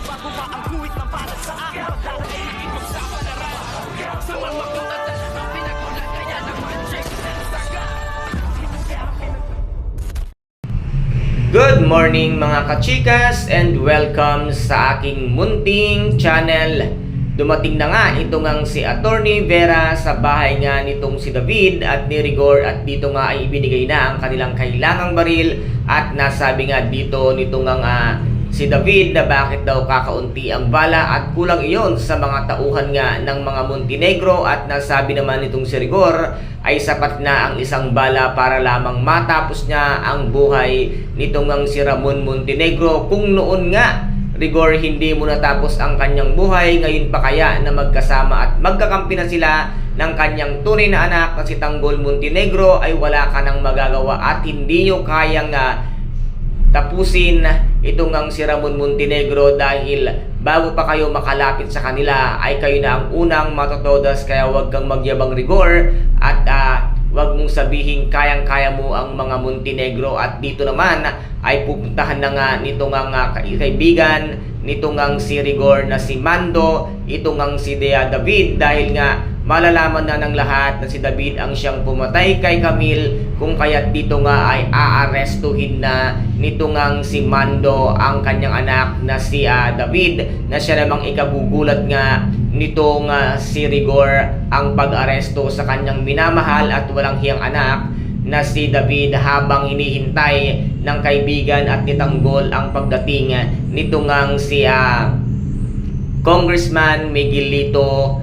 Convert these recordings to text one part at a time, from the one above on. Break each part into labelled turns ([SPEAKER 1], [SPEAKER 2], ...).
[SPEAKER 1] Ang guhit ng para sa akin Pagdadaig ipagsapalaran Sa mga katatan Ang pinagulat kaya naman Check na
[SPEAKER 2] Good morning mga kachikas and welcome sa aking munting channel. Dumating na nga itong ang si Attorney Vera sa bahay nga nitong si David at ni Rigor at dito nga ay ibinigay na ang kanilang kailangang baril at nasabi nga dito nitong ang ah, si David na bakit daw kakaunti ang bala at kulang iyon sa mga tauhan nga ng mga Montenegro at nasabi naman nitong si Rigor ay sapat na ang isang bala para lamang matapos niya ang buhay nitong ang si Ramon Montenegro. Kung noon nga Rigor hindi mo natapos ang kanyang buhay ngayon pa kaya na magkasama at magkakampi na sila ng kanyang tunay na anak na si Tanggol Montenegro ay wala ka nang magagawa at hindi nyo kayang ah, tapusin itong ang si Ramon Montenegro dahil bago pa kayo makalapit sa kanila ay kayo na ang unang matotodas kaya huwag kang magyabang rigor at huwag mong sabihin kayang-kaya mo ang mga Montenegro. At dito naman ay pupuntahan na nga nitong ang ah, kai- kaibigan nitong ang si Rigor na si Mando itong ang si Dea David dahil nga malalaman na ng lahat na si David ang siyang pumatay kay Camille kung kaya't dito nga ay aarestuhin na nito ngang si Mando ang kanyang anak na si ah, David na siya namang ikagugulat nga nitong ah, si Rigor ang pag-aresto sa kanyang minamahal at walang hiyang anak na si David habang hinihintay ng kaibigan at nitanggol ang pagdating nito ngang si ah, Congressman Miguelito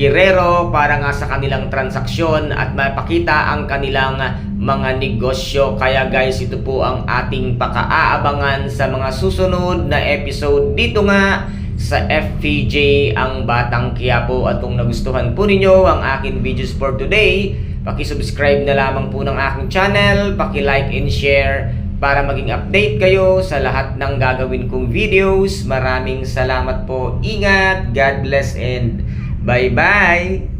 [SPEAKER 2] Guerrero para nga sa kanilang transaksyon at mapakita ang kanilang mga negosyo. Kaya guys, ito po ang ating pakaaabangan sa mga susunod na episode dito nga sa FPJ ang Batang Quiapo. At kung nagustuhan po ninyo ang aking videos for today, pakisubscribe na lamang po ng aking channel, paki-like and share para maging update kayo sa lahat ng gagawin kong videos. Maraming salamat po. Ingat, God bless and bye-bye!